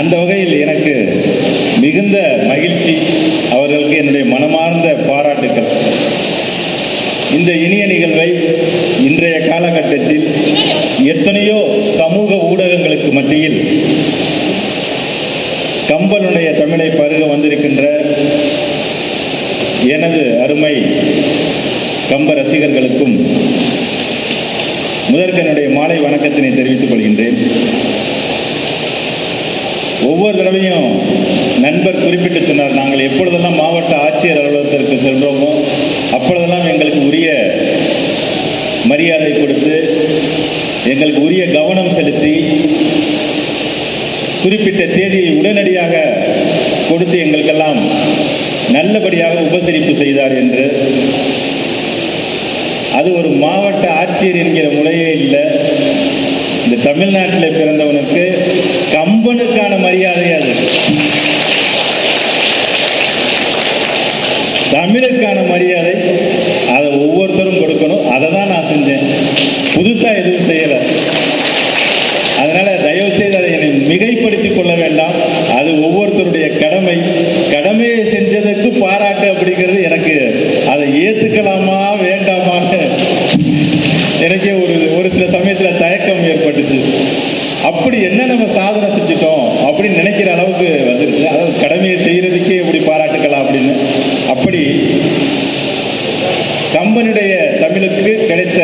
அந்த வகையில் எனக்கு மிகுந்த மகிழ்ச்சி. அவர்களுக்கு என்னுடைய மனமார்ந்த பாராட்டுக்கள். இந்த இனிய நிகழ்வை இன்றைய காலகட்டத்தில் எத்தனையோ சமூக ஊடகங்களுக்கு மத்தியில் கம்பனுடைய தமிழை பருக வந்திருக்கின்ற எனது அருமை கம்ப ரசிகர்களுக்கும் முதற்கனுடைய மாலை வணக்கத்தினை தெரிவித்துக் கொள்கின்றேன். ஒவ்வொரு தடவையும் நண்பர் குறிப்பிட்டு சொன்னார் நாங்கள் எப்பொழுதெல்லாம் மாவட்ட ஆட்சியர் அலுவலகத்திற்கு சென்றோமோ அப்பொழுதெல்லாம் எங்களுக்கு உரிய மரியாதை கொடுத்து எங்களுக்கு உரிய கவனம் செலுத்தி குறிப்பிட்ட தேதியை உடனடியாக கொடுத்து எங்களுக்கெல்லாம் நல்லபடியாக உபசரிப்பு செய்தார் என்று. அது ஒரு மாவட்ட ஆட்சியர் என்கிற முறையே இல்லை. இந்த தமிழ்நாட்டில் பிறந்தவனுக்கு கம்பனுக்கான மரியாதை அது தமிழுக்கான மரியாதை அதை ஒவ்வொருத்தரும் கொடுக்கணும். அதை தான் நான் செஞ்சேன். புதுசாக எதுவும் செய்யலை. அதனால தயவு செய்து அதை என்னை மிகைப்படுத்திக் கொள்ள வேண்டும் அது ஒவ்வொருத்தருடைய கடமை கடமையை செஞ்சதுக்கு பாராட்டு அப்படிங்கிறது எனக்கு அதை ஏத்துக்கலாமா வேண்டாமான்னு எனக்கே ஒரு ஒரு சில சமயத்துல தயக்கம் ஏற்பட்டுச்சு அப்படி என்ன நம்ம சாதனை செஞ்சுட்டோம் அப்படின்னு நினைக்கிற அளவுக்கு வந்துருச்சு அதாவது கடமையை செய்யறதுக்கே எப்படி பாராட்டுக்கலாம் அப்படின்னு அப்படி கம்பனுடைய தமிழுக்கு கிடைத்த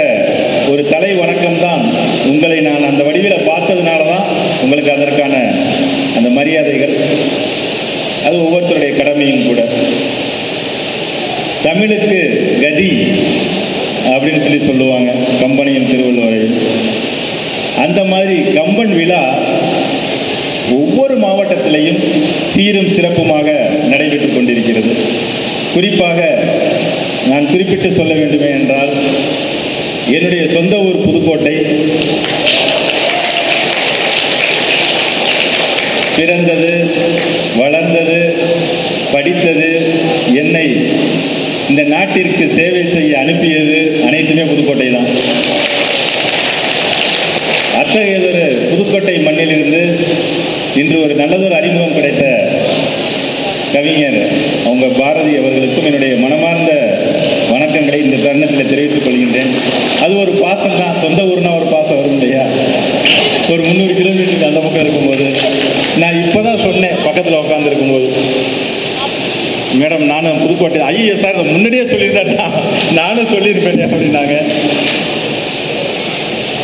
ஒரு தலை வணக்கம் தான் உங்களை நான் அந்த வடிவில் பார்த்ததுனால தான் உங்களுக்கு அதற்கான அந்த மரியாதைகள் அது ஒவ்வொருத்தருடைய கடமையும் கூட தமிழுக்கு கதி அப்படின்னு சொல்லி சொல்லுவாங்க கம்பனையின் திருவள்ளுவரையில் அந்த மாதிரி கம்பன் விழா ஒவ்வொரு மாவட்டத்திலையும் சீரும் சிறப்புமாக நடைபெற்றுக் கொண்டிருக்கிறது. குறிப்பாக நான் குறிப்பிட்டு சொல்ல வேண்டுமே என்றால் என்னுடைய சொந்த ஊர் புதுக்கோட்டை பிறந்தது வளர்ந்தது படித்தது என்னை இந்த நாட்டிற்கு சேவை செய்ய அனுப்பியது புதுக்கோட்டை தான் அத்தகையதொரு புதுக்கோட்டை மண்ணிலிருந்து இன்று ஒரு நல்லதொரு அறிமுகம் கிடைத்த கவிஞர் அவங்க பாரதி அவர்களுக்கும் என்னுடைய மனமார்ந்த வணக்கங்களை இந்த தருணத்தில் தெரிவித்துக் கொள்கின்றேன். அது ஒரு பாசம் தான் சொந்த ஊர்னா ஒரு பாசம் வரும் இல்லையா? ஒரு முந்நூறு கிலோமீட்டருக்கு அந்த பக்கம் இருக்கும்போது நான் இப்போதான் சொன்னேன் பக்கத்தில் உட்கார்ந்து இருக்கும்போது மேடம் நானும் புதுக்கோட்டை ஐயோ சார் முன்னாடியே சொல்லியிருந்தா நானும் சொல்லியிருப்பேன் அப்படின்னாங்க.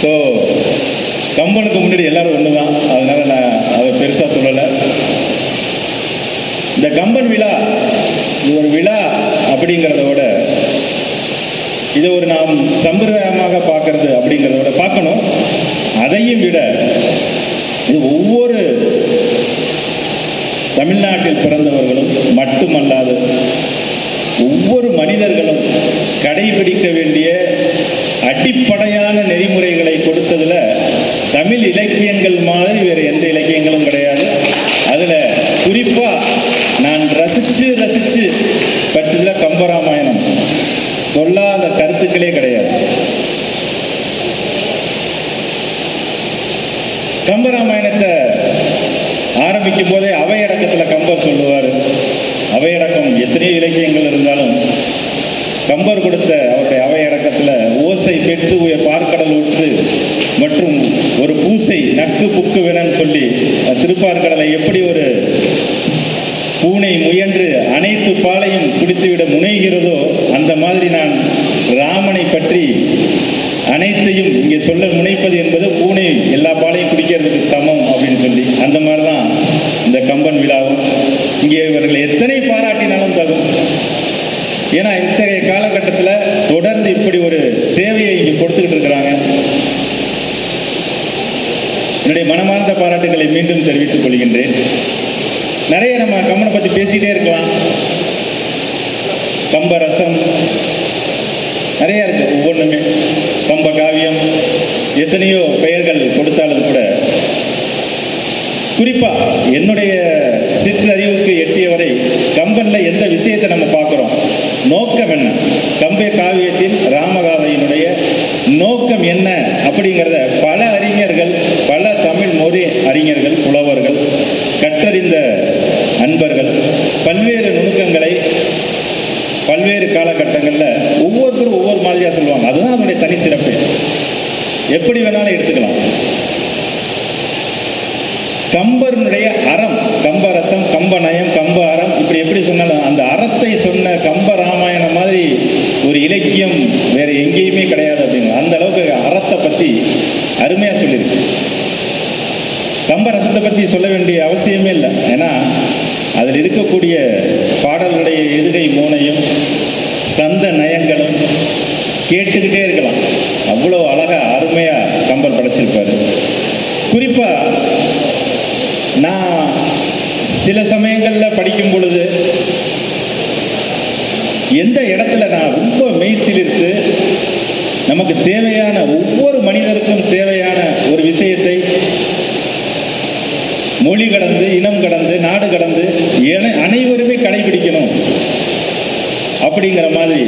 ஸோ கம்பனுக்கு முன்னாடி எல்லாரும் ஒன்று தான் அதனால நான் அதை பெருசாக சொல்லலை. இந்த கம்பன் விழா இது ஒரு விழா அப்படிங்கிறத விட இதை ஒரு நாம் சம்பிரதாயமாக பார்க்கறது அப்படிங்கிறத விட பார்க்கணும். அதையும் விட இது ஒவ்வொரு தமிழ்நாட்டில் பிறந்தவர்களும் மட்டுமல்லாது ஒவ்வொரு மனிதர்களும் கடைபிடிக்க வேண்டிய அடிப்படையான நெறிமுறைகளை கொடுத்ததுல தமிழ் இலக்கியங்கள் மாதிரி வேறு எந்த இலக்கியங்களும் கிடையாது அதுல குறிப்பா நான் ரசிச்சு ரசிச்சு படிச்சதுல கம்பராமாயணம் சொல்லாத கருத்துக்களே கிடையாது கம்பராமாயணத்தை ஆரம்பிக்கும் போதே அவையடக்கத்தில் கம்பர் சொல்லுவார். அவையடக்கம் எத்தனையோ இலக்கியங்கள் இருந்தாலும் கம்பர் கொடுத்த அவருடைய அவையடக்கத்தில் ஓசை பெற்று உயர் பார்க்கடல் ஊற்று மற்றும் ஒரு பூசை நக்கு புக்கு புக்குவெனன்னு சொல்லி திருப்பார்கடலை எப்படி ஒரு பூனை முயன்று அனைத்து பாலையும் குடித்துவிட முனைகிறதோ அந்த மாதிரி நான் ராமனை பற்றி அனைத்தையும் இங்கே சொல்ல முனைப்பது என்பது பூனை எல்லா பாலையும் குடிக்கிறதுக்கு சமம் அப்படின்னு சொல்லி அந்த மாதிரி தான் இந்த கம்பன் விழாவும் இங்கே இவர்கள் எத்தனை பாராட்டினாலும் தகும் ஏன்னா இத்தகைய காலகட்டத்தில் தொடர்ந்து இப்படி ஒரு சேவையை இங்கே கொடுத்துக்கிட்டு இருக்கிறாங்க. என்னுடைய மனமார்ந்த பாராட்டுகளை மீண்டும் தெரிவித்துக் கொள்கின்றேன். நிறைய நம்ம கம்பனை பற்றி பேசிக்கிட்டே இருக்கலாம். கம்ப ரசம் நிறைய இருக்கு ஒவ்வொன்றுமே. கம்ப காவியம் எத்தனையோ பெயர்கள் கொடுத்தாலும் குறிப்பாக என்னுடைய சிற்றறிவுக்கு எட்டியவரை கம்பனில் எந்த விஷயத்தை நம்ம பார்க்குறோம்? நோக்கம் என்ன? கம்பை காவியத்தின் ராமகாதையினுடைய நோக்கம் என்ன அப்படிங்கிறத பல அறிஞர்கள் பல தமிழ் மொழி அறிஞர்கள் புலவர்கள் கற்றறிந்த அன்பர்கள் பல்வேறு நுணுக்கங்களை பல்வேறு காலகட்டங்களில் ஒவ்வொருத்தரும் ஒவ்வொரு மாதிரியாக சொல்லுவாங்க. அதுதான் அதனுடைய தனி சிறப்பு. எப்படி வேணாலும் எடுத்துக்கலாம். கம்பருடைய அறம் கம்பரசம் கம்பநயம் கம்ப அறம் இப்படி எப்படி சொன்னாலும் அந்த அறத்தை சொன்ன கம்ப ராமாயணம் மாதிரி ஒரு இலக்கியம் வேற எங்கேயுமே கிடையாது அப்படின்னு அந்த அளவுக்கு அறத்தை பத்தி அருமையா சொல்லியிருக்கு. கம்பரசத்தை பத்தி சொல்ல வேண்டிய அவசியமே இல்லை. ஏன்னா அதில் இருக்கக்கூடிய பாடல்களுடைய எதுகை மூனையும் சந்த நயங்களும் கேட்டுக்கிட்டே இருக்கலாம். அவ்வளோ அழகா அருமையா கம்பர் படைச்சிருப்பாரு. குறிப்பா நான் சில சமயங்களில் படிக்கும் பொழுது எந்த இடத்துல நான் ரொம்ப மெய்சிலிர்த்து நமக்கு தேவையான ஒவ்வொரு மனிதருக்கும் தேவையான ஒரு விஷயத்தை மொழி கடந்து இனம் கடந்து நாடு கடந்து என- அனைவருமே கடைபிடிக்கணும் அப்படிங்கிற மாதிரி.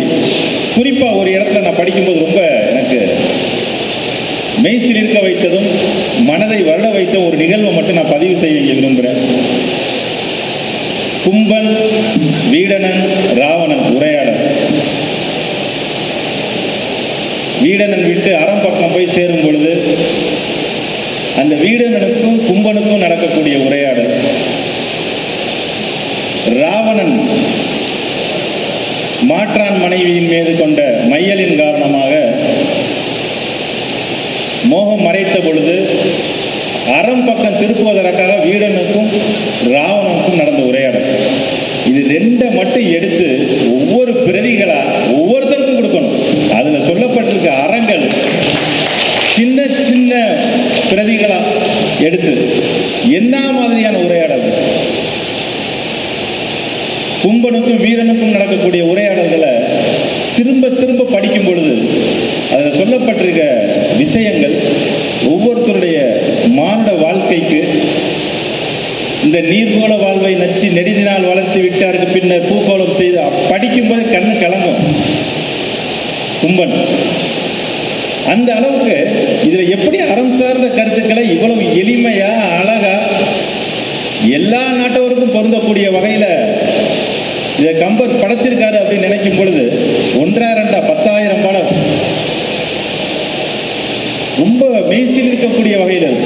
குறிப்பாக ஒரு இடத்துல நான் படிக்கும்போது ரொம்ப எனக்கு மெய்சிலிருக்க வைத்ததும் மனதை வள வைத்த ஒரு நிகழ்வை மட்டும் நான் பதிவு செய்ய விரும்புகிறேன் கும்பன் வீடனன் ராவணன் உரையாடல். வீடனன் விட்டு அறம் பக்கம் போய் சேரும் பொழுது அந்த வீடனனுக்கும் கும்பனுக்கும் நடக்கக்கூடிய உரையாடல். ராவணன் மாற்றான் மனைவியின் மீது கொண்ட மையலின் காரணமாக மோகம் மறைத்த பொழுது அறம் பக்கம் திருப்புவதற்காக வீடனுக்கும் ராவணனுக்கும் நடந்த உரையாடல் இது ரெண்டை மட்டும் எடுத்து ஒவ்வொரு பிரதிகளா ஒவ்வொருத்தருக்கும் கொடுக்கணும். அதுல சொல்லப்பட்டிருக்க அறங்கள் சின்ன சின்ன பிரதிகளா எடுத்து என்ன மாதிரியான உரையாடல் கும்பனுக்கும் வீரனுக்கும் நடக்கக்கூடிய உரையாடல்களை திரும்ப திரும்ப படிக்கும் பொழுது அதில் சொல்லப்பட்டிருக்க விஷயங்கள் ஒவ்வொருத்தருடைய மானுட வாழ்க்கைக்கு இந்த நீர்கோள வாழ்வை நச்சு நெடுதினால் வளர்த்து விட்டாருக்கு பின்னர் பூகோளம் செய்து படிக்கும்போது கண்ணு கலங்கும் கும்பன் அந்த அளவுக்கு இதுல எப்படி அறம் சார்ந்த கருத்துக்களை இவ்வளவு எளிமையா அழகா எல்லா நாட்டவருக்கும் பொருந்தக்கூடிய வகையில இதை கம்பர் படைச்சிருக்காரு அப்படின்னு நினைக்கும் பொழுது ஒன்றா ரெண்டா பத்தாயிரம் பாடல். ரொம்ப மெய்சில் இருக்கக்கூடிய வகையில்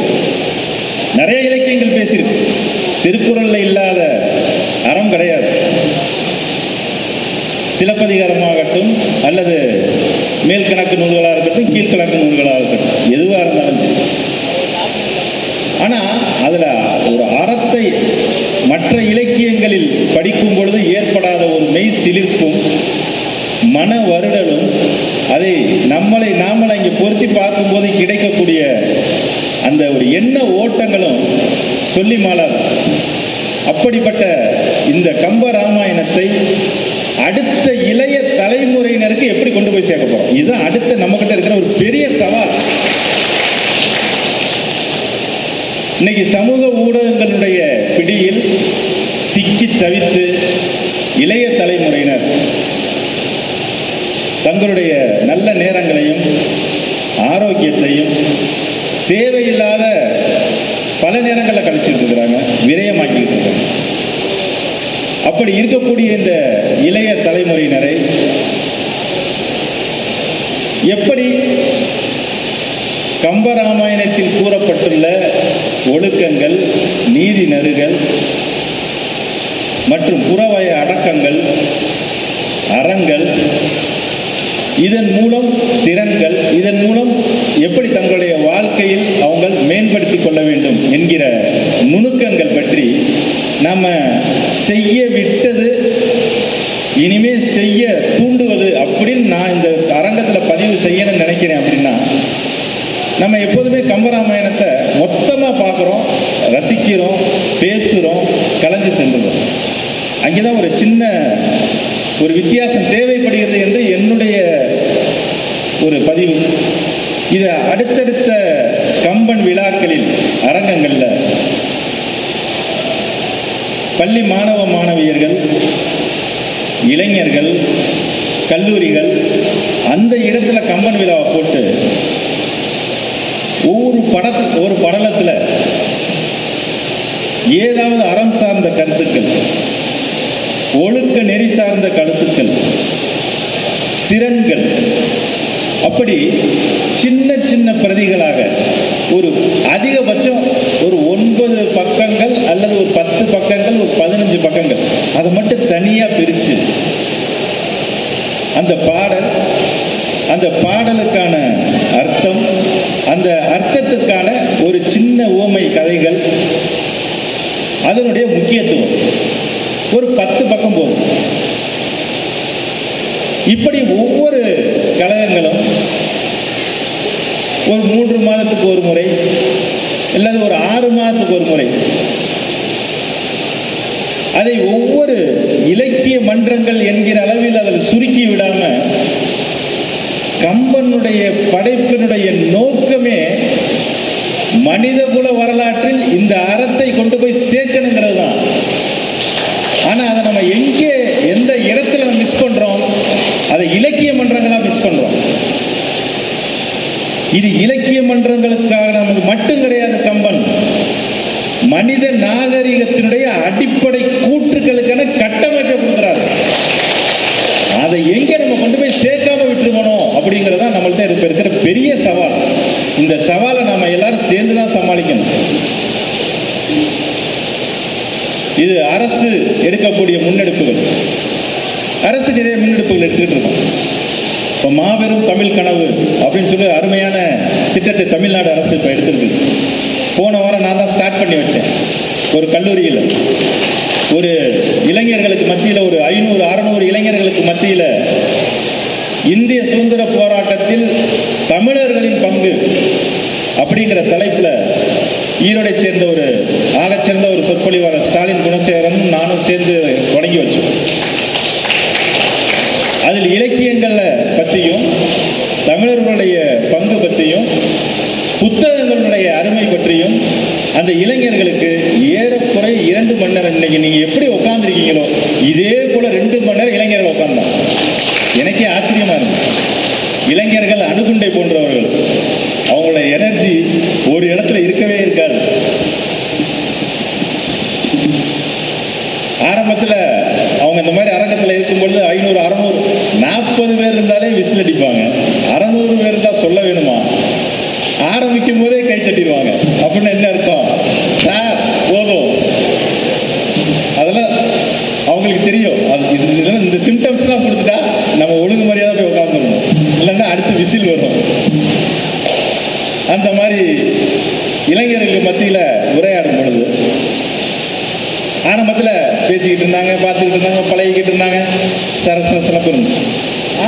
நிறைய இலக்கியங்கள் பேசியிருக்கு. திருக்குறள்ல இல்லாத அறம் கிடையாது. சிலப்பதிகாரமாகட்டும் அல்லது மேல்கணக்கு நூல்களாக இருக்கட்டும் கீழ்கணக்கு நூல்களாக இருக்கட்டும். எதுவாக இருந்தாலும் சரி. அதில் ஒரு அறத்தை மற்ற இலக்கியங்களில் படிக்கும் பொழுது ஏற்படாத ஒரு மெய் சிலிர்ப்பும் மன வருடலும் அதை நம்மளை நாமளை இங்கே பொருத்தி பார்க்கும்போது கிடைக்கக்கூடிய அந்த ஒரு எண்ண ஓட்டங்களும் சொல்லி மாளாது. அப்படிப்பட்ட இந்த கம்ப ராமாயணத்தை அடுத்த இளைய தலைமுறையினருக்கு எப்படி கொண்டு போய் சேர்க்க போறோம்? இதுதான் அடுத்த நம்ம கிட்ட இருக்கிற ஒரு பெரிய சவால். இன்னைக்கு சமூக ஊடகங்களுடைய பிடியில் சிக்கி தவித்து இளைய தலைமுறையினர் தங்களுடைய நல்ல நேரங்களையும் ஆரோக்கியத்தையும் தேவையில்லாத பல நேரங்களில் கழிச்சிட்டு இருக்கிறாங்க விரயமாக்கிட்டு இருக்காங்க அப்படி இருக்கக்கூடிய இந்த இளைய தலைமுறையினரை எப்படி கம்பராமாயணத்தில் கூறப்பட்டுள்ள ஒழுக்கங்கள் நீதி நெருகள் மற்றும் புறவய அடக்கங்கள் அறங்கள் இதன் மூலம் திறன்கள் இதன் மூலம் எப்படி தங்களுடைய வாழ்க்கையில் அவங்க மேம்படுத்திக் கொள்ள வேண்டும் என்கிற நுணுக்கங்கள் பற்றி நாம செய்ய விட்டது இனிமே செய்ய தூண்டுவது அப்படின்னு நான் இந்த அரங்கத்துல பதிவு செய்யணும்னு நினைக்கிறேன் அப்படின்னா நம்ம எப்போதுமே கம்பராமாயணத்தை மொத்தமா பார்க்குறோம் ரசிக்கிறோம் பேசுறோம் கலைஞ்சு சென்றுறோம் அங்கேதான் ஒரு சின்ன ஒரு வித்தியாசம் தேவைப்படுகிறது என்று என்னுடைய ஒரு பதிவு. இதை அடுத்தடுத்த கம்பன் விழாக்களில் அரங்கங்களில் பள்ளி மாணவ மாணவியர்கள் இளைஞர்கள் கல்லூரிகள் அந்த இடத்துல கம்பன் விழாவை போட்டு ஒவ்வொரு படத்து ஒரு படலத்துல ஏதாவது அறம் சார்ந்த கருத்துக்கள் ஒழுக்க நெறி சார்ந்த கருத்துக்கள் திறன்கள் அப்படி சின்ன சின்ன பிரதிகளாக ஒரு அதிகபட்சம் ஒரு ஒன்பது பக்கங்கள் அல்லது ஒரு பத்து பக்கங்கள் ஒரு பக்கங்கள் அதை மட்டும் தனியாக பிரித்து அந்த பாடல் அந்த பாடலுக்கான அர்த்தம் அந்த அர்த்தத்துக்கான ஒரு சின்ன ஓமை கதைகள் அதனுடைய முக்கியத்துவம். ஒரு பத்து பக்கம் போகும். இப்படி ஒவ்வொரு கழகங்களும் ஒரு மூன்று மாதத்துக்கு ஒரு முறை அல்லது ஒரு ஆறு மாதத்துக்கு ஒரு முறை அதை ஒவ்வொரு இலக்கிய மன்றங்கள் என்கிற அளவில் அதில் சுருக்கி விடாம கம்பனுடைய படைப்பினுடைய நோக்கமே மனிதகுல வரலாற்றில் இந்த அறத்தை கொண்டு போய் சேர்க்கணுங்கிறது தான் ஆனா அதை நம்ம எங்கே எந்த இடத்துல நம்ம மிஸ் பண்றோம்? அதை இலக்கிய மன்றங்களா மிஸ் பண்றோம்? இது இலக்கிய மன்றங்களுக்காக நமக்கு மட்டும் கிடையாது கம்பன். மனித நாகரிகத்தினுடைய அடிப்படை கூற்றுக்களுக்கான கட்டமைப்பை கொடுக்குறாரு அதை எங்க நம்ம கொண்டு போய் சேர்க்காம விட்டுருக்கணும் அப்படிங்கிறது தான் நம்மள்ட்ட இருப்ப இருக்கிற பெரிய சவால் இந்த சவாலை நாம எல்லாரும் சேர்ந்து தான் சமாளிக்கணும். இது அரசு எடுக்கக்கூடிய முன்னெடுப்புகள். அரசு நிறைய முன்னெடுப்புகள் எடுத்துக்கிட்டு இருக்கோம். இப்போ மாபெரும் தமிழ் கனவு அப்படின்னு சொல்லி அருமையான திட்டத்தை தமிழ்நாடு அரசு இப்போ எடுத்திருக்கு. போன வாரம் நான் தான் ஸ்டார்ட் பண்ணி வச்சேன். ஒரு கல்லூரியில். ஒரு இளைஞர்களுக்கு மத்தியில் ஒரு ஐநூறு அறநூறு இளைஞர்களுக்கு மத்தியில் இந்திய சுதந்திர போராட்டத்தில் தமிழர்களின் பங்கு அப்படிங்கிற தலைப்பில் ஈரோடை சேர்ந்த ஒரு ஆகச் ஒரு சொற்பொழிவாளர் ஸ்டாலின் குணசேகரன் நானும் சேர்ந்து தொடங்கி வச்சோம். அதில் இலக்கியங்களை பற்றியும் தமிழர்களுடைய பங்கு பற்றியும் புத்தகங்களுடைய அருமை பற்றியும் அந்த இளைஞர்களுக்கு ஏறக்குறை இரண்டு மணி நேரம் இன்னைக்கு நீங்க எப்படி உட்கார்ந்துருக்கீங்களோ இதே போல ரெண்டு மணி நேரம் இளைஞர்கள் உட்கார்ந்தான் எனக்கே ஆச்சரியமா இருந்துச்சு இளைஞர்கள் அணுகுண்டை போன்றவர்கள். அவங்களோட எனர்ஜி ஒரு இடத்துல இருக்கவே இருக்காது. ஆரம்பத்தில் அவங்க இந்த மாதிரி அரங்கத்தில் இருக்கும் பொழுது ஐநூறு அறநூறு நாற்பது பேர் இருந்தாலே விசில் அடிப்பாங்க அறநூறு பேர் இருந்தால் சொல்ல வேணுமா ஆரம்பிக்கும் போதே கை தட்டிடுவாங்க அப்படின்னு என்ன அர்த்தம் சார் போதும் அதெல்லாம் அவங்களுக்கு தெரியும் அது இது- இதெல்லாம் இந்த சிம்டம்ஸ்லாம் கொடுத்துட்டா நம்ம ஒழுங்கு மரியாதை போய் உட்காந்துடணும் இல்லைன்னா அடுத்து விசில் வரும் அந்த மாதிரி இளைஞர்களுக்கு மத்தியில் உரையாடும் பொழுது ஆரம்பத்தில் பேசிக்கிட்டு இருந்தாங்க பார்த்துக்கிட்டு இருந்தாங்க பழகிக்கிட்டு இருந்தாங்க. சரச சிறப்பு இருந்துச்சு.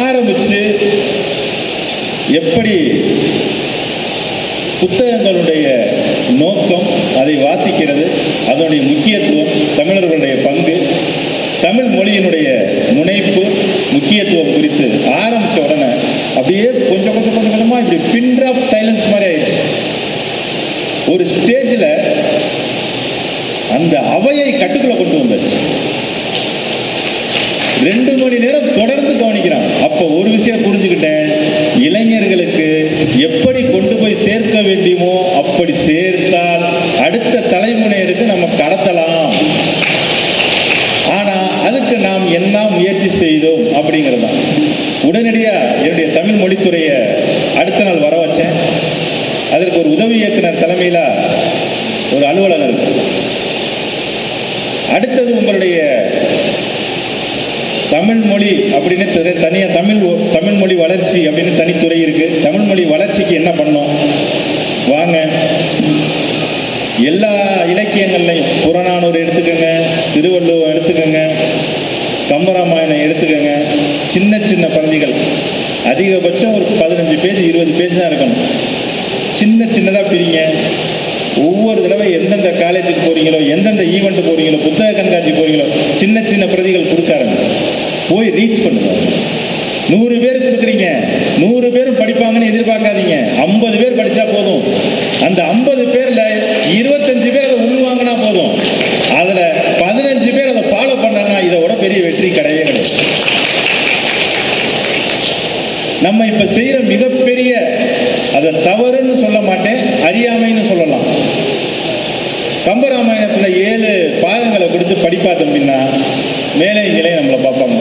ஆரம்பிச்சு எப்படி புத்தகங்களுடைய நோக்கம் அதை வாசிக்கிறது அதனுடைய முக்கியத்துவம் தமிழர்களுடைய பங்கு தமிழ் மொழியினுடைய முனைப்பு முக்கியத்துவம் குறித்து ஆரம்பிச்ச உடனே அப்படியே கொஞ்சம் கொஞ்சம் கொஞ்சம் கொஞ்சமா இப்படி பின் டிராப் சைலன்ஸ் மாதிரி ஆயிடுச்சு. ஒரு ஸ்டேஜில் அந்த அவையை கட்டுக்குள்ள கொண்டு வந்தாச்சு. ரெண்டு மணி நேரம் தொடர்ந்து கவனிக்கிறான். அப்ப ஒரு விஷயம் புரிஞ்சுக்கிட்டேன். இளைஞர்களுக்கு எப்படி கொண்டு போய் சேர்க்க வேண்டியமோ அப்படி சேர்த்தால் அடுத்த தலைமுறையருக்கு நம்ம கடத்தலாம். ஆனா அதுக்கு நாம் என்ன முயற்சி செய்தோம் அப்படிங்கிறது உடனடியாக என்னுடைய தமிழ் மொழித்துறையை அடுத்த நாள் வர வச்சேன். அதற்கு ஒரு உதவி இயக்குனர் தலைமையில் ஒரு அலுவலகம் அடுத்தது உங்களுடைய தமிழ் மொழி அப்படின்னு தனியாக தமிழ் தமிழ் மொழி வளர்ச்சி அப்படின்னு தனித்துறை இருக்குது தமிழ் மொழி வளர்ச்சிக்கு என்ன பண்ணோம்? வாங்க. எல்லா இலக்கியங்கள்லையும் புறநானூறு எடுத்துக்கோங்க திருவள்ளுவர் எடுத்துக்கோங்க கம்பராமாயணம் எடுத்துக்கோங்க. சின்ன சின்ன பகுதிகள். அதிகபட்சம் ஒரு பதினஞ்சு பேஜ் இருபது பேஜ் தான் இருக்கணும். சின்ன சின்னதாக பிரிங்க. ஒவ்வொரு தடவை எந்தெந்த காலேஜுக்கு போறீங்களோ எந்தெந்த ஈவெண்ட் போறீங்களோ புத்தக கண்காட்சி போறீங்களோ சின்ன சின்ன பிரதிகள் கொடுக்காருங்க போய் ரீச் பண்ணுங்க. நூறு பேர் கொடுக்குறீங்க. நூறு பேரும் படிப்பாங்கன்னு எதிர்பார்க்காதீங்க. ஐம்பது பேர் படித்தா போதும். அந்த ஐம்பது பேரில் இருபத்தஞ்சு பேர் அதை உள்வாங்கினா போதும். அதில் பதினஞ்சு பேர் அதை ஃபாலோ பண்ணாங்கன்னா இதை விட பெரிய வெற்றி கிடையவே கிடையாது நம்ம இப்ப செய்யற மிகப்பெரிய அதை தவறுன்னு சொல்ல மாட்டேன் அறியாமைன்னு சொல்லலாம். கம்பராமாயணத்துல ஏழு பாகங்களை கொடுத்து படிப்பா தம்பின்னா மேலே கீழே நம்மளை பார்ப்பாங்க.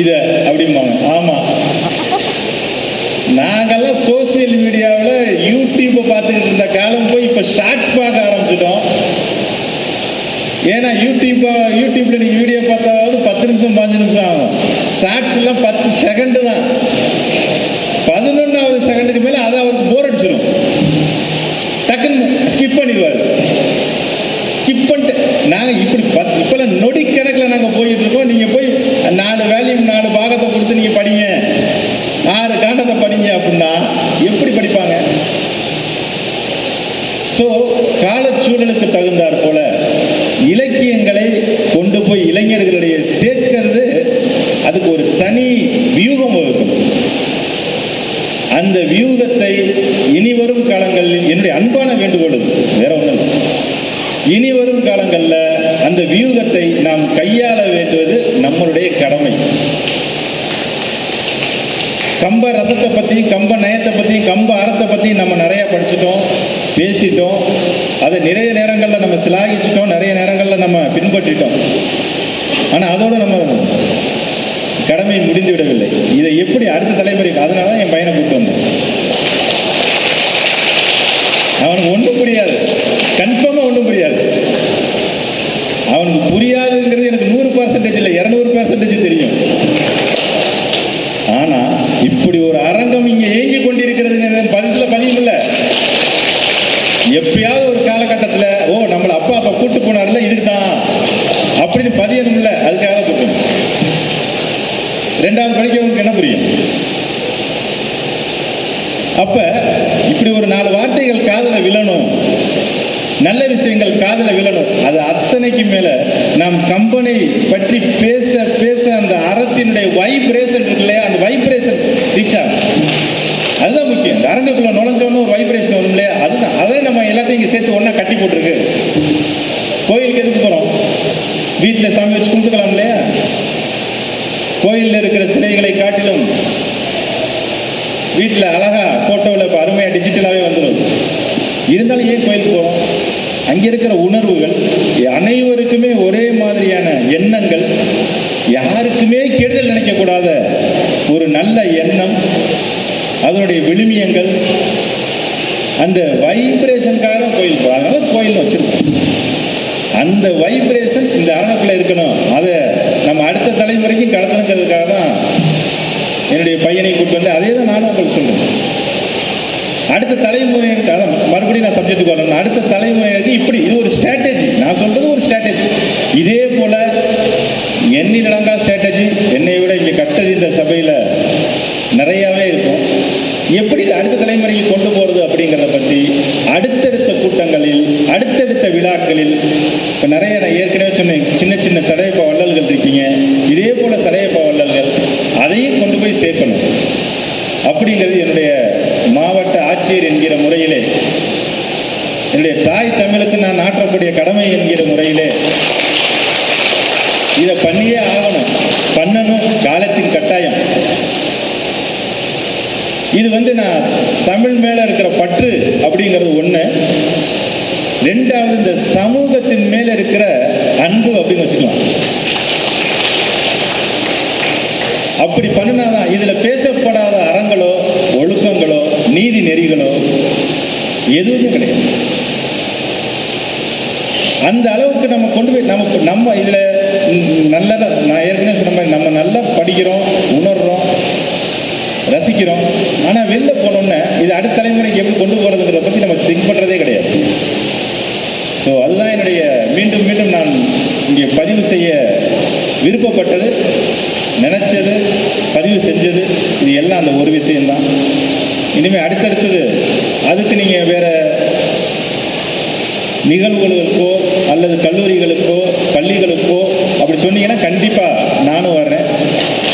இத அப்படிம்பாங்க. ஆமா. நாங்கெல்லாம் சோசியல் மீடியாவில் யூடியூப்பை பார்த்துக்கிட்டு இருந்த காலம் போய் இப்போ ஷார்ட்ஸ் பார்க்க ஆரம்பிச்சிட்டோம். ஏன்னா யூடியூப் யூடியூப்ல நீங்க வீடியோ பார்த்தாவது பத்து நிமிஷம் பாஞ்சு நிமிஷம் ஆகும். ஷார்ட்ஸ் எல்லாம் பத்து செகண்டு தான். பதினொன்றாவது செகண்டுக்கு மேல அதை அவருக்கு போர் அடிச்சிடும் டக்குன்னு ஸ்கிப் பண்ணிடுவார். ஸ்கிப் பண்ணிட்டு நாங்கள் இப்படி பத் இப்போல்லாம் நொடி கணக்கில் நாங்கள் போயிட்டு இருக்கோம். நீங்கள் போய் நாலு வேலையும் நாலு பாகத்தை கொடுத்து நீங்கள் படிங்க. ஆறு காண்டத்தை படிங்க அப்படின்னா எப்படி படிப்பாங்க? ஸோ காலச்சூழலுக்கு தகுந்தாற் போல இலக்கியங்களை கொண்டு போய் இளைஞர்களிடையே சேர்க்கிறது. அதுக்கு ஒரு தனி வியூகம் வகுக்கும். அந்த வியூகத்தை இனி வரும் காலங்களில் என்னுடைய அன்பான வேண்டுகோள் வேற ஒன்றும் இனி வரும் காலங்களில் அந்த வியூகத்தை நாம் கையாள வேண்டுவது நம்மளுடைய கடமை. கம்ப ரசத்தை பற்றி கம்ப நயத்தை பற்றி கம்ப அறத்தை பற்றி நம்ம நிறைய படிச்சிட்டோம். பேசிட்டோம். அதை நிறைய நேரங்களில் நம்ம சிலாகிச்சிட்டோம். நிறைய நேரங்களில் நம்ம பின்பற்றிட்டோம். ஆனால் அதோடு நம்ம கடமை முடிந்து விடவில்லை இதை எப்படி அடுத்த தலைமுறைக்கு அதனால தான் என் பையனை கூப்பிட்டு வந்தேன். அவனுக்கு ஒன்றும் புரியாது. கன்ஃபார்மாக ஒன்றும் புரியாது. அவனுக்கு புரியாதுங்கிறது எனக்கு நூறு பர்சன்டேஜ் இல்லை இரநூறு பர்சன்டேஜ் தெரியும். ஆனா இப்படி ஒரு அரங்கம் இங்க ஏங்கி கொண்டிருக்கிறது பதில பதிவு எப்பயாவது ஒரு காலகட்டத்தில் ஓ நம்மளை அப்பா அப்பா கூட்டு போனார்ல இதுக்கு தான் அப்படின்னு பதியணும்ல அதுக்காக தான் கூட்டணும் ரெண்டாவது படிக்கிறவங்களுக்கு என்ன புரியும்? அப்ப இப்படி ஒரு நாலு வார்த்தைகள் காதல விழணும். நல்ல விஷயங்கள் காதல விழணும். அது அத்தனைக்கு மேல நாம் கம்பெனி பற்றி பேச பேச அந்த அறத்தினுடைய வைப்ரேஷன் இருக்கு இல்லையா அந்த வைப்ரேஷன் ரீச் ஆகும் முக்கியம் இந்த நுழைஞ்சோன்னு ஒரு வைப்ரேஷன் வரும் இல்லையா அதுதான் அதை நம்ம எல்லாத்தையும் இங்கே சேர்த்து ஒன்றா கட்டி போட்டிருக்கு. கோயிலுக்கு எதுக்கு போகிறோம் வீட்டில் சாமி வச்சு கும்பிட்டுக்கலாம் இல்லையா கோயிலில் இருக்கிற சிலைகளை காட்டிலும் வீட்டில் அழகா ஃபோட்டோவில் இப்போ அருமையாக டிஜிட்டலாகவே வந்துடும் இருந்தாலும் ஏன் கோயிலுக்கு போகிறோம் அங்கே இருக்கிற உணர்வுகள் அனைவருக்குமே ஒரே மாதிரியான எண்ணங்கள் யாருக்குமே கெடுதல் நினைக்கக்கூடாத ஒரு நல்ல எண்ணம் அதனுடைய விழுமியங்கள் அந்த வைப்ரேஷனுக்காக தான் கோயில் அதனால கோயில் வச்சிருக்கோம். அந்த வைப்ரேஷன் இந்த அரங்கக்குள்ள இருக்கணும். அதை நம்ம அடுத்த தலைமுறைக்கும் கடத்தணுங்கிறதுக்காக தான் என்னுடைய பையனை கூட்டு வந்து அதே தான் நானும் உங்களுக்கு சொல்றேன். அடுத்த தலைமுறையினருக்கு அதான் மறுபடியும் நான் சப்ஜெக்ட்டுக்கு வரணும். அடுத்த தலைமுறையினருக்கு இப்படி இது ஒரு ஸ்ட்ராட்டஜி நான் சொல்றது ஒரு ஸ்ட்ராட்டஜி இதே போல எண்ணிலடங்கா ஸ்ட்ராட்டஜி என்னை விட இங்கே கட்டறிந்த சபையில் நிறையாவே இருக்கும் எப்படி இதை அடுத்த தலைமுறைக்கு கொண்டு போகிறது அப்படிங்கிறத பற்றி அடுத்தடுத்த கூட்டங்களில் அடுத்தடுத்த விழாக்களில் இப்போ நிறைய நான் ஏற்கனவே சொன்னேன் சின்ன சின்ன சடையப்ப வள்ளல்கள் இருக்கீங்க இதே போல சடையப்ப வள்ளல்கள் அதையும் கொண்டு போய் சேர்க்கணும். அப்படிங்கிறது என்னுடைய மாவட்ட ஆட்சியர் என்கிற முறையிலே என்னுடைய தாய் தமிழுக்கு நான் ஆற்றக்கூடிய கடமை என்கிற முறையிலே இதை பண்ணியே ஆகணும். பண்ணணும் காலத்தின் கட்டாயம். இது வந்து நான் தமிழ் மேல இருக்கிற பற்று அப்படிங்கிறது ஒன்று ரெண்டாவது இந்த சமூகத்தின் மேல இருக்கிற அன்பு அப்படின்னு வச்சுக்கலாம் அப்படி பண்ணினாதான் இதுல பேசப்படாத அறங்களோ ஒழுக்கங்களோ நீதி நெறிகளோ எதுவுமே கிடையாது. அந்த அளவுக்கு நம்ம கொண்டு போய் நமக்கு நம்ம இதுல நல்ல நான் ஏற்கனவே சொன்ன மாதிரி நம்ம நல்லா படிக்கிறோம் உணர்றோம் ரசிக்கிறோம். ஆனா வெளில போனோம்னா இது அடுத்த தலைமுறைக்கு எப்படி கொண்டு போறதுங்கிறத பத்தி நம்ம திங்க் பண்றதே கிடையாது. ஸோ அதுதான் என்னுடைய மீண்டும் மீண்டும் நான் இங்கே பதிவு செய்ய விருப்பப்பட்டது நினச்சது பதிவு செஞ்சது. இது எல்லாம் அந்த ஒரு விஷயம்தான். இனிமேல் அடுத்தடுத்தது அதுக்கு நீங்கள் வேறு நிகழ்வுகளுக்கோ அல்லது கல்லூரிகளுக்கோ பள்ளிகளுக்கோ அப்படி சொன்னீங்கன்னா கண்டிப்பாக நானும் வர்றேன்.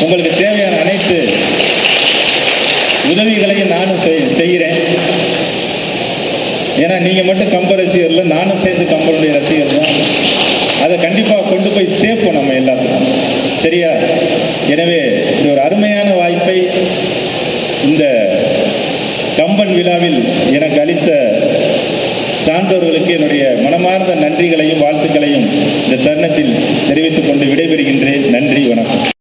உங்களுக்கு தேவையான அனைத்து ஏன்னா நீங்க மட்டும் கம்ப ரசிகர்ல நானும் சேர்ந்து கம்பனுடைய ரசிகர் தான். அதை கண்டிப்பா கொண்டு போய் சேர்ப்போம் நம்ம எல்லாத்துக்கும். சரியா? எனவே இது ஒரு அருமையான வாய்ப்பை இந்த கம்பன் விழாவில் எனக்கு அளித்த சான்றோர்களுக்கு என்னுடைய மனமார்ந்த நன்றிகளையும் வாழ்த்துக்களையும் இந்த தருணத்தில் தெரிவித்துக் கொண்டு விடைபெறுகின்றேன். நன்றி வணக்கம்.